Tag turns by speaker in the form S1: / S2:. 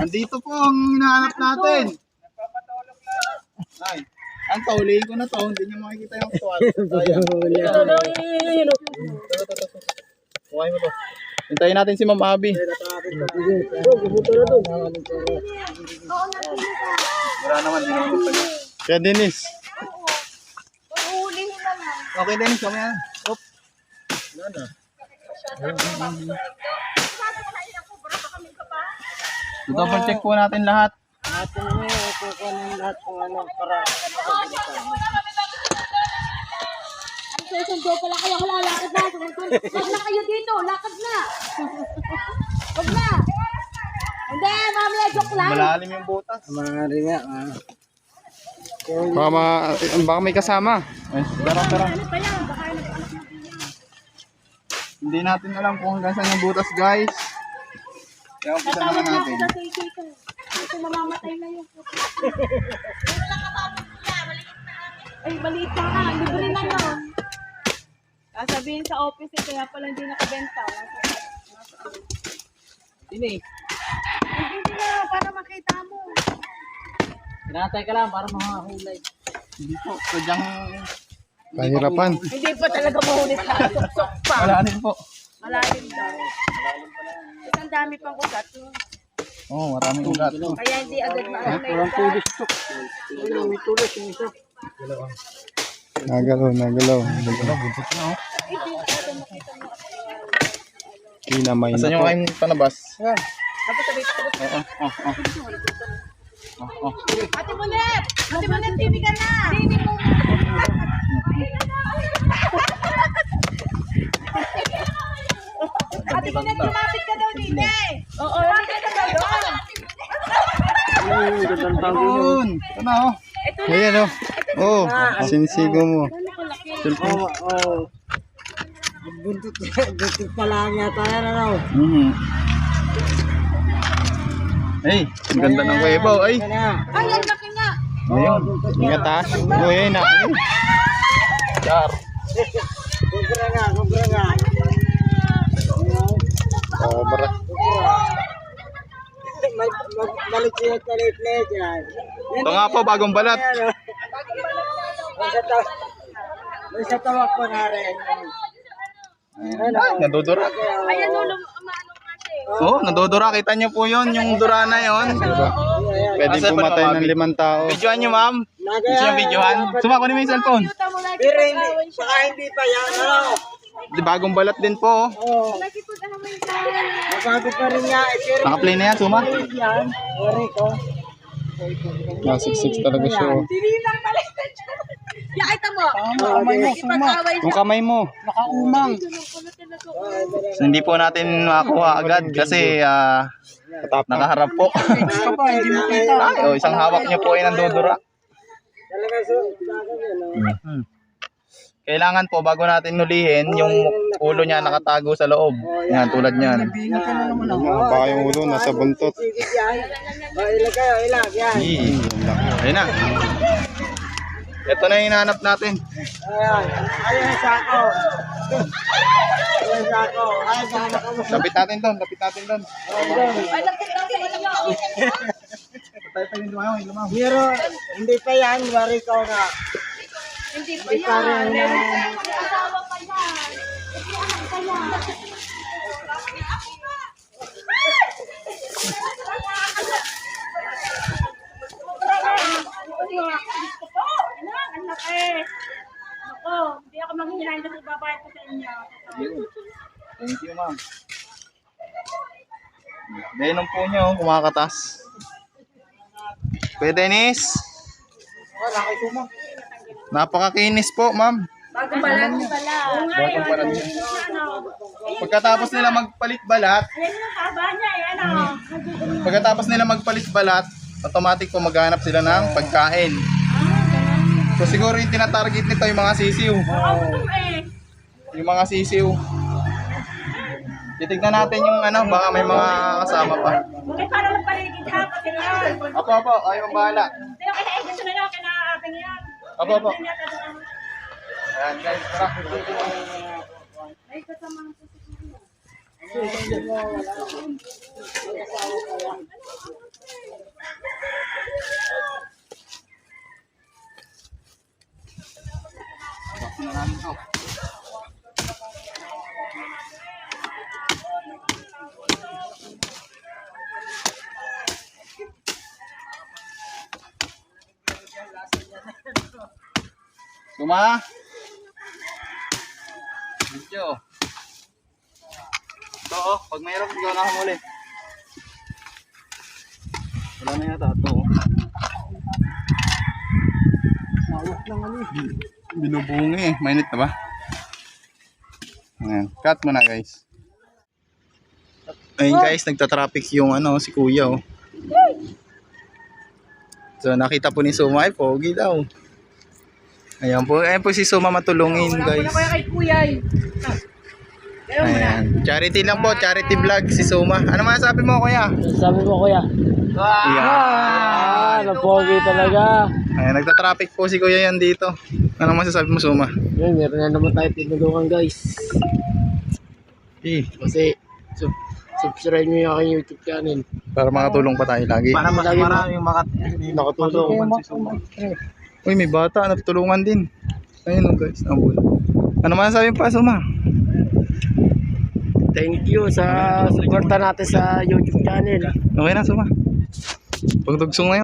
S1: Andito po ang hinahanap natin. Ay, ang tauliin ko na to, hindi niyo makikita yung tuwal. Sayang. Kuhain mo to. Hintayin natin si Ma'am Abby. Wala naman, di naman magpag- Kaya Dennis. Okay Dennis, kami yan. Op. Wala na. Double check po natin lahat.
S2: Natin mo yung kukuha ng lahat kung ano para
S3: susundo pala kayo, wala, lakad na. Huwag na kayo dito, lakad na. Huwag na. Hindi, mamaya joke lang.
S1: Malalim yung butas.
S2: Maaari nga. Ah.
S4: Baka, ma- baka may kasama.
S1: Ay, tara, tara.
S3: Ano.
S1: Hindi natin alam kung hanggang saan yung butas, guys. Kaya umpisa
S3: Tatawag
S1: naman
S3: na ako
S1: natin.
S3: sa sisi ko. Kasi mamamatay na yung puto. Ay, maliit na ka. Libre na yun. Sasabihin sa office eh, kaya pala hindi nakabenta.
S2: Ini,
S3: Hindi na, para makita mo.
S2: pinatay ka lang para makahulay.
S1: Hindi po, sadyang
S4: Kahirapan.
S3: Hindi pa talaga mahunit na. Suksok pa.
S1: malalim po.
S3: Malalim daw. Isang dami pang ugat.
S1: Oo, oh, maraming ugat.
S3: Kaya hindi agad maano na yung
S2: Walang
S3: ugat.
S2: tulis to. Ano, may tulis yung isa.
S4: Nagalaw, nagalaw. nagalaw. Kinamay
S1: Nasaan
S4: na
S1: yung
S4: po.
S1: aking panabas?
S3: Tapos sabi ko,
S1: Oo, oo, oo. Oo, oo.
S3: Ate Monet! Ate Monet, TV ka na! TV mo! Monet, lumapit ka daw dito eh! Oo, lumapit ka daw doon!
S2: Yung gandang tawag yun?
S1: Yun! Ito na, oh.
S3: Ito na!
S4: Ayan. Oh, sinisigo mo.
S2: Oo, oo. Buntot, buntot pa lang yata yan, ano?
S1: Mhm. Ay, ang ganda ng kuweba, oh. Ay.
S3: Ay, ang laki nga!
S1: ayun.
S4: Ingat ha. Uy, na.
S1: Char.
S2: Kumpra nga, kumpra nga.
S4: Sobra.
S2: Maliit maliit yan.
S1: Ito nga po, bagong balat.
S2: Oh. May sa tawa. May sa tawa ko na rin.
S1: Ay, nadudura.
S3: Ayan lum- maano nga siya eh.
S1: Oo, oh, nadudura. Kita niyo po yun, yung dura na yun.
S4: Pwede pumatay ng limang tao.
S1: Videoan niyo, ma'am. Gusto niyo videohan? Sumako ni may cellphone.
S2: Pero hindi, baka hindi pa yan, ano?
S1: Di bagong balat din po, oh.
S2: Oo.
S3: Siya.
S2: Mabago pa rin nga. eh,
S1: Naka-play na yan, suma.
S2: yan. Sorry ko.
S4: Nasiksik talaga siya. oh.
S3: Tinilang pala siya. Mo.
S2: kamay mo,
S3: Pag-away
S4: Yung kamay mo.
S2: Nakaumang.
S1: So, hindi po natin makakuha agad kasi ah, nakaharap po.
S2: Hindi mo kita.
S1: Ay, oh, isang hawak niyo po ay nandudura.
S2: Talaga so?
S1: Hmm. Kailangan po bago natin nulihin, yung ulo niya nakatago sa loob. Yan, tulad niyan.
S4: Baka yung ulo nasa buntot.
S2: Sige yan. O, ilag kayo, ilag, yan.
S1: Yee. Ayun na. Ito na yung hinahanap natin.
S2: Ayan ang sako.
S1: Lapit natin doon, lapit natin doon.
S3: Ay, lapit
S1: yung yung lumayo.
S2: Pero, hindi pa yan. Wari ko nga.
S3: Hindi pa yan.
S2: ano.
S3: Meron pa yan. Mag-asawa pa yan. Manghihinayin kasi babayad ko sa inyo.
S1: Thank you, ma'am. Denom po niyo, kumakatas. Pwede, Nis? Napakakinis po, ma'am.
S3: Bagong balat pala.
S1: Bagong balat
S3: Ano?
S1: Pagkatapos nila magpalit balat,
S3: eh. Ano?
S1: pagkatapos nila magpalit balat, automatic po maghanap sila ng pagkain. So siguro yung tinatarget nito yung mga sisiw.
S3: Eh.
S1: Yung mga sisiw. Titignan natin yung ano, baka may mga kasama pa.
S3: Bakit para magpaligid ha? Pati yan.
S1: Apo, apo, ayaw ang bahala. Apo, apo. Ayan guys, tara.
S3: Ay, kasama ng susik na yun.
S1: Suma. Video. Ito oh, pag mayroon ikaw na humuli. Wala na yata ito oh. Binubungi eh. Mainit na ba? Ayan. Cut mo na guys. Ayun guys, nagta-traffic yung ano, si kuya oh. So nakita po ni Suma ay pogi daw. Ayan po, ayan po si Suma matulungin guys.
S5: kay kuya eh.
S1: Ayan. Charity lang po, charity vlog si Suma. Ano masasabi mo kuya?
S6: Sabi mo kuya.
S1: Ayan.
S6: Ah, napogi talaga.
S1: Ayan, nagta-traffic po si kuya yan dito. Ano masasabi mo Suma?
S6: Yun, meron na naman tayo tinulungan guys.
S1: Eh,
S6: Kasi, sub subscribe nyo yung aking YouTube channel.
S1: para makatulong pa tayo lagi.
S6: Para mas maraming makat nakatulong.
S1: Uy, may bata, natutulungan din. Ayun oh guys, nabul. Ano masasabi pa Suma?
S6: Thank you sa suporta natin sa YouTube channel.
S1: Okay na Suma. Pagdugsong na yun.